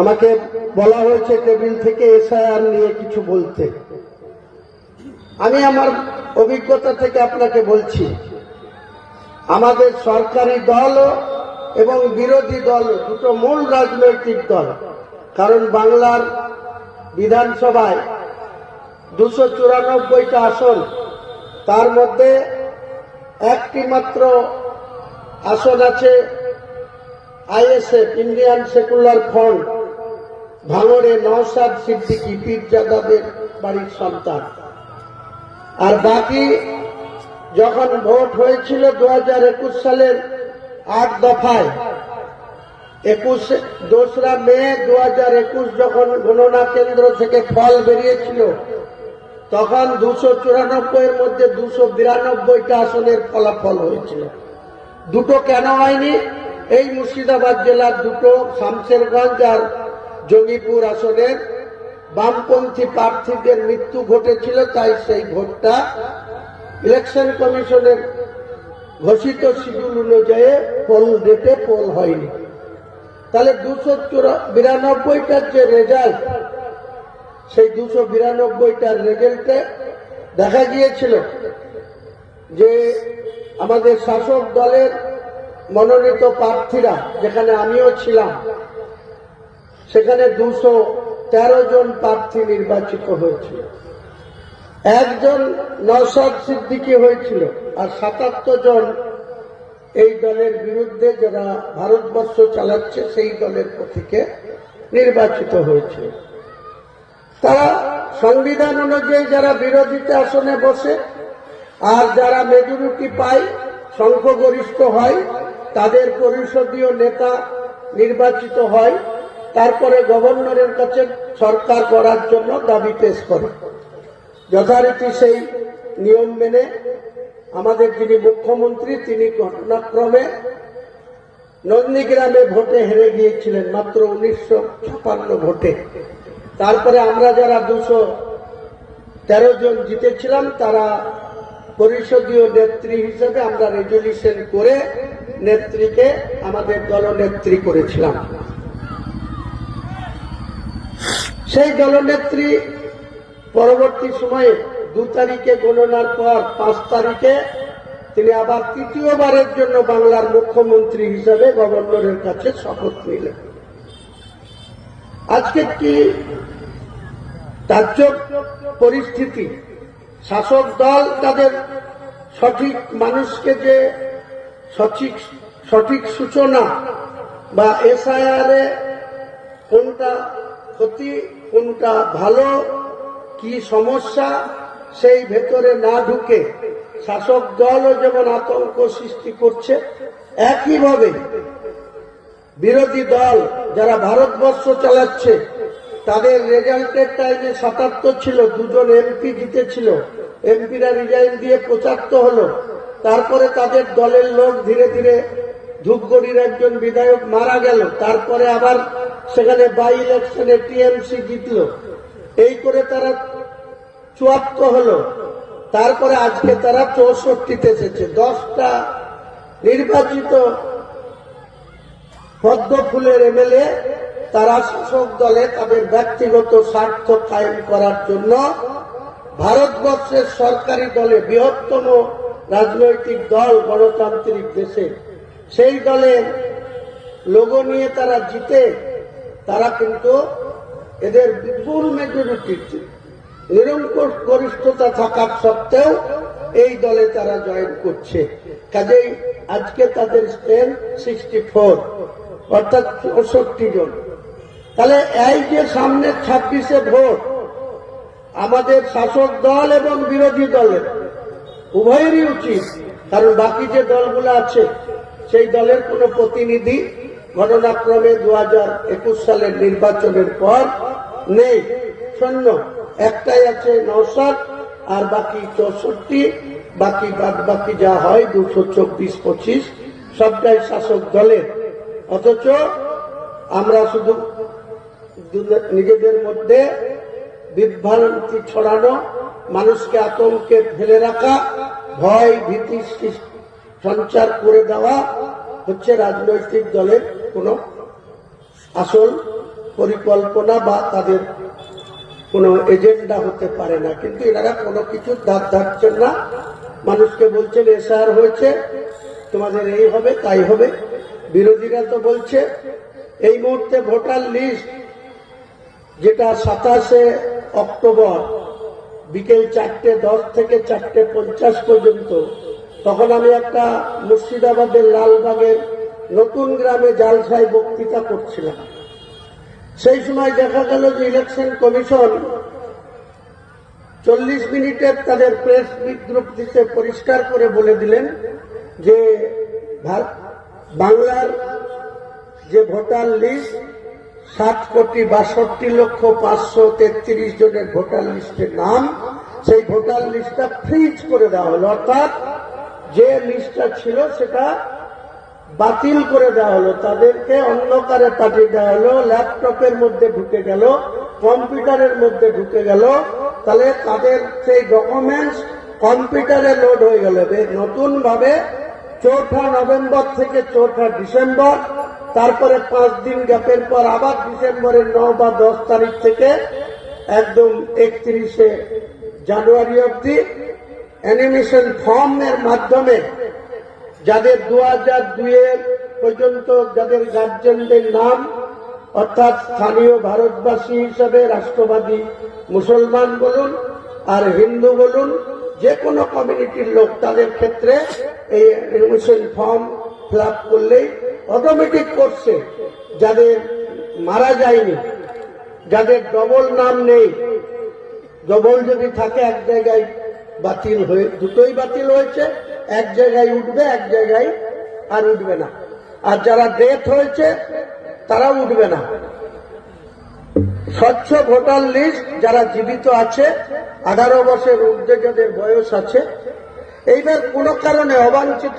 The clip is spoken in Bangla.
আমাকে বলা হয়েছে টেবিল থেকে এসআইআর নিয়ে কিছু বলতে। আমি আমার অভিজ্ঞতা থেকে আপনাকে বলছি, আমাদের সরকারি দল এবং বিরোধী দল দুটো মূল রাজনৈতিক দল, কারণ বাংলার বিধানসভায় দুশো চুরানব্বইটা আসন, তার মধ্যে একটি মাত্র আসন আছে আইএসএফ, ইন্ডিয়ান সেকুলার ফ্রন্ট। ভাঙড়ে নওসাদ সিদ্দিকী পীরজাদাদের বাড়ির সন্তান। আর বাকি যখন ভোট হয়েছিল দু সালের আট দফায়, একুশ দোসরা মে দু যখন গণনা কেন্দ্র থেকে ফল বেরিয়েছিল, তখন দুশো চুরানব্বই এর মধ্যে দুশো বিরানব্বইটা আসনের ফলাফল হয়েছিল। দুটো কেন হয়নি? এই মুর্শিদাবাদ জেলার দুটো শামশেরগঞ্জ আর জঙ্গিপুর আসনের বামপন্থী প্রার্থীদের মৃত্যু ঘটেছিল, তাই সেই ভোটটা ইলেকশন কমিশনের ঘোষিত শিডিউল অনুযায়ী পোল ডেটে পোল হয়নি। তাহলে দুশো বিরানব্বইটার যে রেজাল্ট, সেই দুশো বিরানব্বইটার রেজাল্টে দেখা গিয়েছিল যে আমাদের শাসক দলের মনোনীত প্রার্থীরা, যেখানে আমিও ছিলাম সেখানে দুশো তেরো জন প্রার্থী নির্বাচিত হয়েছিল। একজন নওশাদ সিদ্দিকী হয়েছিল আর সাতাত্তর জন এই দলের বিরুদ্ধে যারা ভারতবর্ষ চালাচ্ছে সেই দলের প্রতীকে নির্বাচিত হয়েছে। তারা সংবিধান অনুযায়ী যারা বিরোধীতে আসনে বসে আর যারা মেজরিটি পায়, সংখ্যাগরিষ্ঠ হয়, তাদের পরিষদীয় নেতা নির্বাচিত হয়। তারপরে গভর্নরের কাছে সরকার করার জন্য দাবি পেশ করে। যথারীতি সেই নিয়ম মেনে আমাদের যিনি মুখ্যমন্ত্রী, তিনি ঘটনাক্রমে নন্দীগ্রামে ভোটে হেরে গিয়েছিলেন, মাত্র উনিশশো ছাপান্ন ভোটে। তারপরে আমরা যারা দুশো তেরো জন জিতেছিলাম, তারা পরিষদীয় নেত্রী হিসেবে আমরা রেজলিউশন করে নেত্রীকে, আমাদের দলনেত্রী করেছিলাম। সেই দলনেত্রী পরবর্তী সময়ে দু তারিখে গণনার পর পাঁচ তারিখে তিনি আবার তৃতীয়বারের জন্য বাংলার মুখ্যমন্ত্রী হিসাবে গভর্নরের কাছে শপথ নিলেন। আজকে কি তাজ্জব পরিস্থিতি। শাসক দল তাদের সঠিক মানুষকে যে সঠিক সঠিক সূচনা বা এসআইআর এ কোনটা ক্ষতি কোনটা ভালো, কি সমস্যা, সেই ভেতরে না ঢুকে শাসক দলও যেমন আতঙ্ক সৃষ্টি করছে, একইভাবে বিরোধী দল যারা ভারতবর্ষ চালাচ্ছে, তাদের রেজাল্টের টাইমে সাতাত্তর ছিল, দুজন এমপি জিতেছিল। এমপিরা রিজাইন দিয়ে পঁচাত্তর হলো। তারপরে তাদের দলের লোক ধীরে ধীরে ধূপগড়ির একজন বিধায়ক মারা গেল। তারপরে আবার সেখানে বাই ইলেকশনে টিএমসি জিতল। এই করে তারা চুয়াত্তর হলো। তারপরে আজকে তারা চৌষট্টিতে এসেছে। দশটা নির্বাচিত পদ্ম ফুলের এমএলএ, তারা শাসক দলে তাদের ব্যক্তিগত স্বার্থ কায়েম করার জন্য ভারতবর্ষের সরকারি দলে বৃহত্তম রাজনৈতিক দল গণতান্ত্রিক দেশে। সেই দলের লোগো নিয়ে তারা জিতে তারা কিন্তু এদের বিপুল মেজরিটি নিরঙ্কুশ গরিষ্ঠতা থাকার সত্ত্বেও এই দলে তারা জয়েন করছে। কাজেই আজকে তাদের স্ট্রেন্থ সিক্সটি ফোর অর্থাৎ চৌষট্টি জন। তাহলে এই যে সামনে ছাব্বিশে ভোট, আমাদের শাসক দল এবং বিরোধী দলের, উভয়েরই উচিত, কারণ বাকি যে দলগুলো আছে, সেই দলের কোনো প্রতিনিধি ঘটনাক্রমে দু হাজার একুশ সালের নির্বাচনের পর নেই, শূন্য। একটাই আছে নৌসাদ আর বাকি চৌষট্টি, বাকি বাদ বাকি যা হয়, দুশো চব্বিশ পঁচিশ, সবটাই শাসক দলের। অথচ আমরা শুধু নিজেদের মধ্যে বিভ্রান্তি ছড়ানো, মানুষকে আতঙ্কে ফেলে রাখা, ভয়, ভীতি সঞ্চার করে দেওয়া হচ্ছে রাজনৈতিক দলের কোনো আসল পরিকল্পনা বা তাদের কোনো এজেন্ডা হতে পারে না। কিন্তু এনারা কোনো কিছু দাঁত ধারছেন না। মানুষকে বলছেন এসআর হয়েছে, তোমাদের এই হবে, তাই হবে। বিরোধীরা তো বলছে, এই মুহূর্তে ভোটার লিস্ট যেটা সাতাশে অক্টোবর বিকেল চারটে দশ থেকে চারটে পঞ্চাশ পর্যন্ত, তখন আমি একটা মুর্শিদাবাদের লালবাগের নতুন গ্রামে জালসায় বক্তৃতা করছিলাম। সেই সময় দেখা গেল যে ইলেকশন কমিশন চল্লিশ মিনিটের তাদের প্রেস বিজ্ঞপ্তিতে পরিষ্কার করে বলে দিলেন যে বাংলার যে ভোটার লিস্ট সাত কোটি বাষট্টি লক্ষ পাঁচশো তেত্রিশ জনের ভোটার লিস্টের নাম, সেই ভোটার লিস্টটা ফ্রিজ করে দেওয়া হলো। অর্থাৎ যে লিস্টটা ছিল সেটা বাতিল করে দেওয়া হলো, তাদেরকে অন্ধকারে পাঠিয়ে দেওয়া হলো, ল্যাপটপের মধ্যে ঢুকে গেল, কম্পিউটারের মধ্যে ঢুকে গেল, তাহলে তাদের সেই ডকুমেন্টস কম্পিউটারে লোড হয়ে গেল। নতুন ভাবে চৌঠা নভেম্বর থেকে চৌঠা ডিসেম্বর, তারপরে পাঁচ দিন গ্যাপের পর আবার ডিসেম্বরের ন বা দশ তারিখ থেকে একদম একত্রিশে জানুয়ারি অব্দি অ্যানিমেশন ফর্মের মাধ্যমে যাদের দু হাজার দুইয়ের পর্যন্ত যাদের গার্জেনদের নাম, অর্থাৎ স্থানীয় ভারতবাসী হিসাবে রাষ্ট্রবাদী মুসলমান বলুন আর হিন্দু বলুন যে কোনো কমিউনিটির লোক তাদের ক্ষেত্রে এই এডমিশন ফর্ম ফিল আপ করলেই অটোমেটিক করছে। যাদের মারা যায়নি, যাদের ডবল নাম নেই ডবল যদি থাকে এক জায়গায় বাতিল হয়ে, দুটোই বাতিল হয়েছে। এক জায়গায় উঠবে, এক জায়গায় আর উঠবে না। আর যারা ডেথ হয়েছে তারা উঠবে না। স্বচ্ছ ভোটার লিস্ট যারা জীবিত আছে, আঠারো বছর ঊর্ধ্বে যাদের বয়স আছে, এইবার কোন কারণে অবাঞ্ছিত